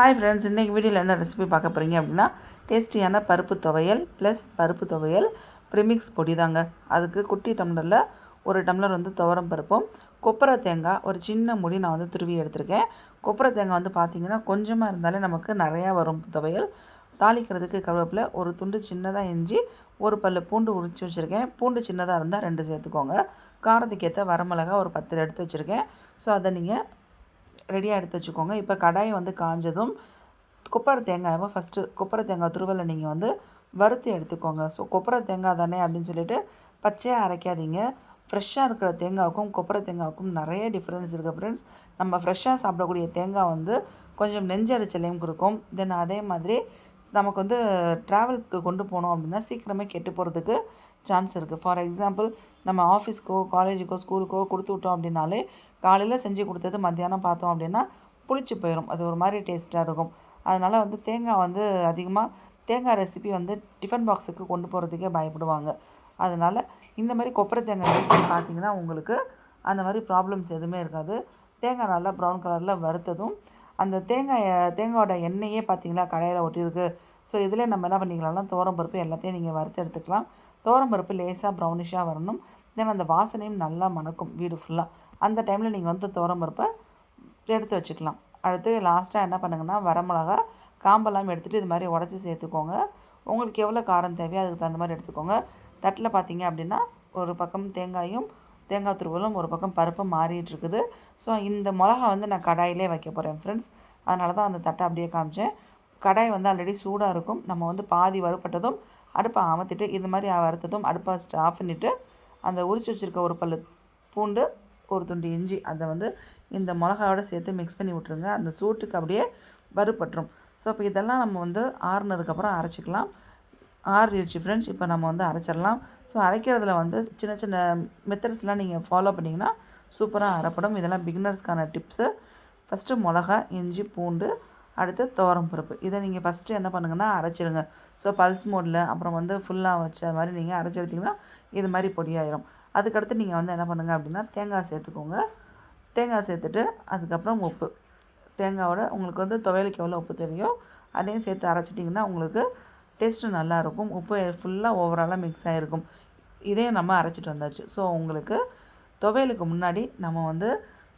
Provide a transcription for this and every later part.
Hi friends இன்றைக்கி வீடியோவில் என்ன ரெசிபி பார்க்க போகிறீங்க அப்படின்னா டேஸ்டியான பருப்பு துவையல் ப்ளஸ் பருப்பு துவையல் ப்ரிமிக்ஸ் பொடி தாங்க. அதுக்கு குட்டி டம்ளரில் ஒரு டம்ளர் வந்து துவரம் பருப்பும் கொப்பரை தேங்காய் ஒரு சின்ன முடி நான் வந்து துருவி எடுத்திருக்கேன். கொப்பரை தேங்காய் வந்து பார்த்திங்கன்னா கொஞ்சமாக இருந்தாலே நமக்கு நிறையா வரும் துவையல். தாளிக்கிறதுக்கு கருவேப்பில் ஒரு துண்டு சின்னதாக இஞ்சி ஒரு பல்லு பூண்டு உரித்து வச்சுருக்கேன். பூண்டு சின்னதாக இருந்தால் ரெண்டு சேர்த்துக்கோங்க. காரத்துக்கேற்ற வரமிளகா ஒரு பத்து எடுத்து வச்சுருக்கேன். ஸோ அதை நீங்கள் ரெடியாக எடுத்து வச்சுக்கோங்க. இப்போ கடாயை வந்து காஞ்சதும் கொப்பரை தேங்காயை ஃபஸ்ட்டு கொப்பரை தேங்காய் துருவலை நீங்கள் வந்து வறுத்து எடுத்துக்கோங்க. ஸோ கொப்பரை தேங்காய் தானே அப்படின்னு சொல்லிட்டு பச்சையாக அரைக்காதீங்க. ஃப்ரெஷ்ஷாக இருக்கிற தேங்காய்க்கும் கொப்பரை தேங்காய்க்கும் நிறைய டிஃப்ரென்ஸ் இருக்குது ஃப்ரெண்ட்ஸ் நம்ம ஃப்ரெஷ்ஷாக சாப்பிடக்கூடிய தேங்காய் வந்து கொஞ்சம் நெஞ்சரிச்சலையும் கொடுக்கும். தென் அதே மாதிரி நமக்கு வந்து ட்ராவலுக்கு கொண்டு போனோம் அப்படின்னா சீக்கிரமே கெட்டு போகிறதுக்கு சான்ஸ் இருக்குது ஃபார் எக்ஸாம்பிள் நம்ம ஆஃபீஸ்க்கோ காலேஜுக்கோ ஸ்கூலுக்கோ கொடுத்து விட்டோம் அப்படின்னாலே காலையில் செஞ்சு கொடுத்தது மத்தியானம் பார்த்தோம் அப்படின்னா புளிச்சு போயிடும் அது ஒரு மாதிரி டேஸ்ட்டாக இருக்கும். அதனால் வந்து தேங்காய் வந்து அதிகமாக தேங்காய் ரெசிபி வந்து டிஃபன் பாக்ஸுக்கு கொண்டு போகிறதுக்கே பயப்படுவாங்க. அதனால் இந்த மாதிரி கொப்பரை தேங்காய் யூஸ் பண்ணி பார்த்தீங்கன்னா உங்களுக்கு அந்த மாதிரி ப்ராப்ளம்ஸ் எதுவுமே இருக்காது. தேங்காய் நல்லா ப்ரௌன் கலரில் வறுத்ததும் அந்த தேங்காயை தேங்காயோட எண்ணெயே பார்த்தீங்களா கடையில் ஒட்டியிருக்கு. ஸோ இதில் நம்ம என்ன பண்ணிக்கலாம்னா தோரம் பருப்பு எல்லாத்தையும் நீங்கள் வறுத்து எடுத்துக்கலாம். தோரம் பருப்பு லேசாக ப்ரௌனிஷாக வரணும். தென் அந்த வாசனையும் நல்லா மணக்கும் வீடு ஃபுல்லாக அந்த டைமில் நீங்கள் வந்து தோரம் பருப்பை எடுத்து வச்சுக்கலாம். அடுத்து லாஸ்ட்டாக என்ன பண்ணுங்கன்னா வரமிளகா காம்பெல்லாம் எடுத்துகிட்டு இது மாதிரி உடச்சி சேர்த்துக்கோங்க. உங்களுக்கு எவ்வளோ காரம் தேவையோ அதுக்கு தகுந்த மாதிரி எடுத்துக்கோங்க. தட்டில் பார்த்தீங்க அப்படின்னா ஒரு பக்கம் தேங்காயும் தேங்காய் துருவலும் ஒரு பக்கம் பருப்பும் மாறிட்டு இருக்குது. ஸோ இந்த மிளகா வந்து நான் கடாயிலே வைக்க போகிறேன் ஃப்ரெண்ட்ஸ் அதனால தான் அந்த தட்டை அப்படியே காமிச்சேன். கடாய் வந்து ஆல்ரெடி சூடாக இருக்கும். நம்ம வந்து பாதி வறுப்பட்டதும் அடுப்பை அமர்த்திட்டு இது மாதிரி வறுத்ததும் அடுப்பை ஆஃப் பண்ணிவிட்டு அந்த உரிச்சு வச்சுருக்க ஒரு பல் பூண்டு ஒரு துண்டு இஞ்சி அதை வந்து இந்த மிளகாவோட சேர்த்து மிக்ஸ் பண்ணி விட்ருங்க அந்த சூட்டுக்கு அப்படியே வறுப்பட்டுரும் ஸோ இப்போ இதெல்லாம் நம்ம வந்து ஆறுனதுக்கப்புறம் அரைச்சிக்கலாம். ஆறிடுச்சு ஃப்ரெண்ட்ஸ் இப்போ நம்ம வந்து அரைச்சிடலாம். ஸோ அரைக்கிறதுல வந்து சின்ன சின்ன மெத்தட்ஸ்லாம் நீங்கள் ஃபாலோ பண்ணிங்கன்னா சூப்பராக அரைப்படும். இதெல்லாம் பிகினர்ஸ்க்கான டிப்ஸு ஃபஸ்ட்டு மிளகா இஞ்சி பூண்டு அடுத்து தோரம் பருப்பு. இதை நீங்கள் ஃபஸ்ட்டு என்ன பண்ணுங்கன்னா அரைச்சிடுங்க. ஸோ பல்ஸ் மோடில் அப்புறம் வந்து ஃபுல்லாக வச்ச மாதிரி நீங்கள் அரைச்சி எடுத்திங்கன்னா இது மாதிரி பொடியாயிரும் அதுக்கடுத்து நீங்கள் வந்து என்ன பண்ணுங்கள் அப்படின்னா தேங்காய் சேர்த்துக்கோங்க. தேங்காய் சேர்த்துட்டு அதுக்கப்புறம் உப்பு. தேங்காயோட உங்களுக்கு வந்து துவையலுக்கு எவ்வளோ உப்பு தெரியும் அதையும் சேர்த்து அரைச்சிட்டிங்கன்னா உங்களுக்கு டேஸ்ட்டு நல்லாயிருக்கும் உப்பு ஃபுல்லாக ஓவராலாக மிக்ஸ் ஆகிருக்கும் இதையும் நம்ம அரைச்சிட்டு வந்தாச்சு. ஸோ உங்களுக்கு துவையலுக்கு முன்னாடி நம்ம வந்து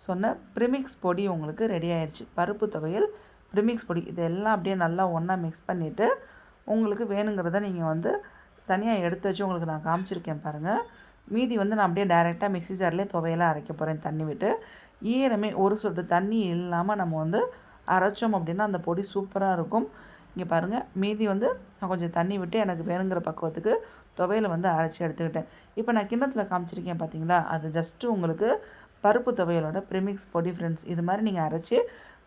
சொன்ன ப்ரிமிக்ஸ் பொடி உங்களுக்கு ரெடி ஆயிடுச்சு பருப்பு துவையல் ப்ரிமிக்ஸ் பொடி இதெல்லாம் அப்படியே நல்லா ஒன்றா மிக்ஸ் பண்ணிவிட்டு உங்களுக்கு வேணுங்கிறத நீங்கள் வந்து தனியாக எடுத்து வச்சு உங்களுக்கு நான் காமிச்சிருக்கேன் பாருங்கள் மீதி வந்து நான் அப்படியே டைரெக்டாக மிக்ஸி ஜார்லேயே துவையெல்லாம் அரைக்க போகிறேன் தண்ணி விட்டு. ஈரமே ஒரு சொட்டு தண்ணி இல்லாமல் நம்ம வந்து அரைச்சோம் அப்படின்னா அந்த பொடி சூப்பராக இருக்கும். இங்கே பாருங்கள் மீதி வந்து நான் கொஞ்சம் தண்ணி விட்டு எனக்கு வேணுங்கிற பக்குவத்துக்கு துவையில் வந்து அரைச்சி எடுத்துக்கிட்டேன். இப்போ நான் கிண்ணத்தில் காமிச்சிருக்கேன் பார்த்தீங்களா அது ஜஸ்ட்டு உங்களுக்கு பருப்பு துவையலோட ப்ரிமிக்ஸ் பொடி ஃப்ரெண்ட்ஸ் இது மாதிரி நீங்கள் அரைச்சி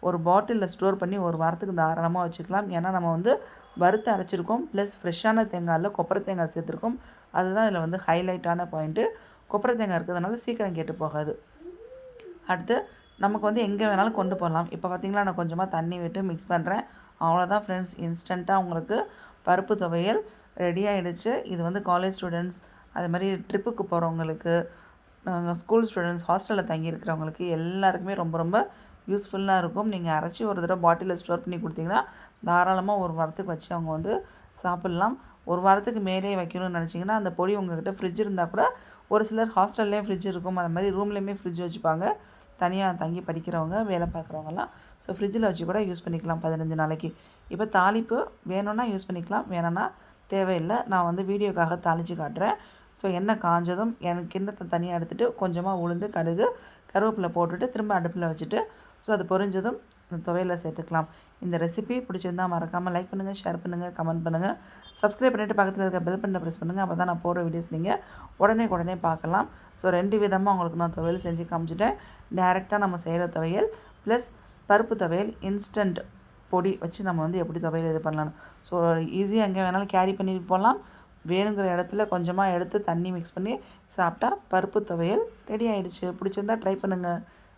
ஒரு பாட்டிலில் ஸ்டோர் பண்ணி ஒரு வாரத்துக்கு தாராளமாக வச்சுக்கலாம். ஏன்னா நம்ம வந்து வறுத்து அரைச்சிருக்கோம். ப்ளஸ் ஃப்ரெஷ்ஷான தேங்காயில் கொப்பரை தேங்காய் சேர்த்துருக்கோம். அதுதான் இதில் வந்து ஹைலைட்டான பாயிண்ட்டு கொப்பரை தேங்காய் இருக்கிறதுனால சீக்கிரம் கேட்டு போகாது. அடுத்து நமக்கு வந்து எங்கே வேணாலும் கொண்டு போகலாம். இப்போ பார்த்திங்களா நான் கொஞ்சமாக தண்ணி விட்டு மிக்ஸ் பண்ணுறேன் அவ்வளோதான் ஃப்ரெண்ட்ஸ் இன்ஸ்டண்ட்டாக உங்களுக்கு பருப்பு துவையல் ரெடி ஆகிடுச்சு இது வந்து காலேஜ் ஸ்டூடெண்ட்ஸ் அது மாதிரி ட்ரிப்புக்கு போகிறவங்களுக்கு ஸ்கூல் ஸ்டூடெண்ட்ஸ் ஹாஸ்டலில் தங்கியிருக்கிறவங்களுக்கு எல்லாருக்குமே ரொம்ப ரொம்ப யூஸ்ஃபுல்லாக இருக்கும். நீங்கள் அரைச்சி ஒரு தடவை பாட்டிலில் ஸ்டோர் பண்ணி கொடுத்தீங்கன்னா தாராளமாக ஒரு வாரத்துக்கு வச்சு அவங்க வந்து சாப்பிட்லாம். ஒரு வாரத்துக்கு மேலே வைக்கணும்னு நினச்சிங்கன்னா அந்த பொடி உங்கள்கிட்ட ஃப்ரிட்ஜ் இருந்தால் கூட ஒரு சிலர் ஹாஸ்டல்லே ஃப்ரிட்ஜ் இருக்கும். அது மாதிரி ரூம்லேயுமே ஃப்ரிட்ஜ் வச்சுப்பாங்க. தனியாக தங்கி படிக்கிறவங்க வேலை பார்க்குறவங்கலாம். ஸோ ஃப்ரிட்ஜில் வச்சு கூட யூஸ் பண்ணிக்கலாம் பதினஞ்சு நாளைக்கு. இப்போ தாளிப்பு வேணும்னா யூஸ் பண்ணிக்கலாம். வேணும்னா தேவையில்லை. நான் வந்து வீடியோக்காக தாளித்து காட்டுறேன். ஸோ எண்ணெய் காஞ்சதும் எனக்கு கிண்ணத்தை தனியாக எடுத்துகிட்டு கொஞ்சமாக உளுந்து கருகு கருவேப்பிலை போட்டுட்டு திரும்ப அடுப்பில் வச்சுட்டு ஸோ அது பொரிஞ்சதும் துவையில் சேர்த்துக்கலாம். இந்த ரெசிபி பிடிச்சிருந்தால் மறக்காமல் லைக் பண்ணுங்கள் ஷேர் பண்ணுங்கள் கமெண்ட் பண்ணுங்கள் சப்ஸ்கிரைப் பண்ணிவிட்டு பக்கத்தில் இருக்க பெல் பண்ண ப்ரெஸ் பண்ணுங்கள் அப்போ தான் நான் போகிற வீடியோஸ் நீங்கள் உடனே உடனே பார்க்கலாம். ஸோ ரெண்டு விதமாக உங்களுக்கு நான் துவையல் செஞ்சு காமிச்சிட்டேன். டேரெக்டாக நம்ம செய்கிற துவையல் ப்ளஸ் பருப்பு துவையல் இன்ஸ்டன்ட் பொடி வச்சு நம்ம வந்து எப்படி துவையல் இது பண்ணலாம். ஸோ ஈஸியாக எங்கே வேணாலும் கேரி பண்ணிட்டு போகலாம். வேணுங்கிற இடத்துல கொஞ்சமாக எடுத்து தண்ணி மிக்ஸ் பண்ணி சாப்பிட்டா பருப்பு துவையல் ரெடி ஆகிடுச்சு பிடிச்சிருந்தா ட்ரை பண்ணுங்கள்